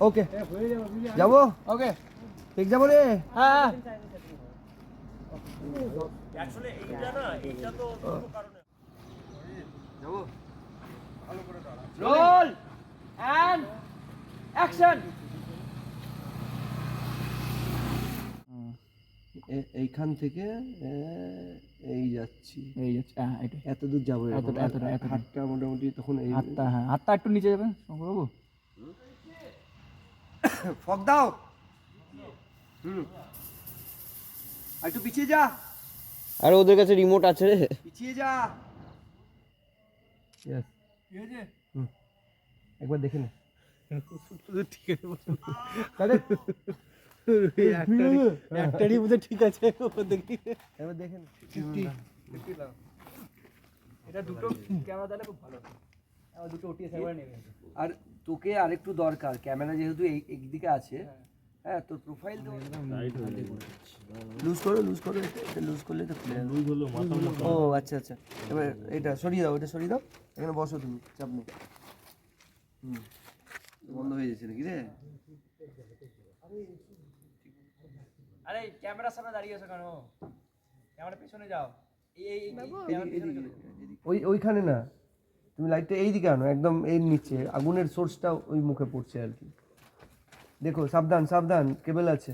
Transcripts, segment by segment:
ওকে যাব? ওকে ঠিক যাব রে? হ্যাঁ রোল অ্যান্ড অ্যাকশন এইখান থেকে এই যাচ্ছি। এই যাচ্ছে হ্যাঁ এটা এত দূর যাব এরকম। এতটা- এতটা- এতটা। হাতটা মোটামুটি তখন এই হাতটা হ্যাঁ হাতটা একটু নিচে যাবে শঙ্করবাবু। ফক দাও। হুম। আর একটু পিছিয়ে যা। আর ওদের কাছে রিমোট আছে রে। পিছিয়ে যা। একবার দেখে নে। ঠিক আছে একটারই বোধহয় ঠিক আছে। দেখি একবার দেখে এটা দুটো ক্যামেরা দিলে খুব ভালো। দুটো ওটিএস একবার নেবে। আর তোকে আরেকটু দরকার ক্যামেরা যেহেতু এই একদিকে আছে হ্যাঁ। তোর প্রোফাইল লুজ করো লুজ করো লুজ করলে তো লুজ হলো ও আচ্ছা আচ্ছা। এবার এটা সরিয়ে দাও এটা সরিয়ে দাও। এখানে বসো তুমি চাপ নেই। হুম। বন্ধ হয়ে যাচ্ছে নাকি রে? আরে ক্যামেরার সামনে দাঁড়িয়ে আছো কেন? ক্যামেরা পেছনে যাও। এই ওইখানে না। তুমি লাইটটা এই দিকে আনো একদম এর নিচে আগুনের সোর্সটা ওই মুখে পড়ছে আর কি। দেখো সাবধান সাবধান কেবল আছে।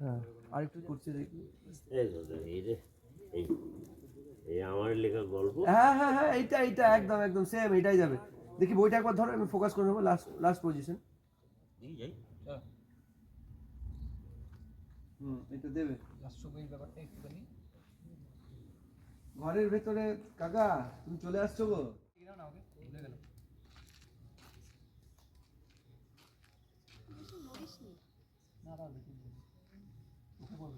হ্যাঁ আরেকটু করছে দেখি। এই আমার লেখা গল্প। হ্যাঁ হ্যাঁ হ্যাঁ এইটা এইটা একদম একদম সেম এটাই যাবে। দেখি বইটা একবার ধরো আমি ফোকাস করে নেব লাস্ট লাস্ট পজিশন যাই হুম এটা দেবে। রাষ্ট্রপতি ব্যাপারটা একটুখানি ঘরের ভেতরে কাকা তুমি চলে আসছো গো। না ওকে গেল না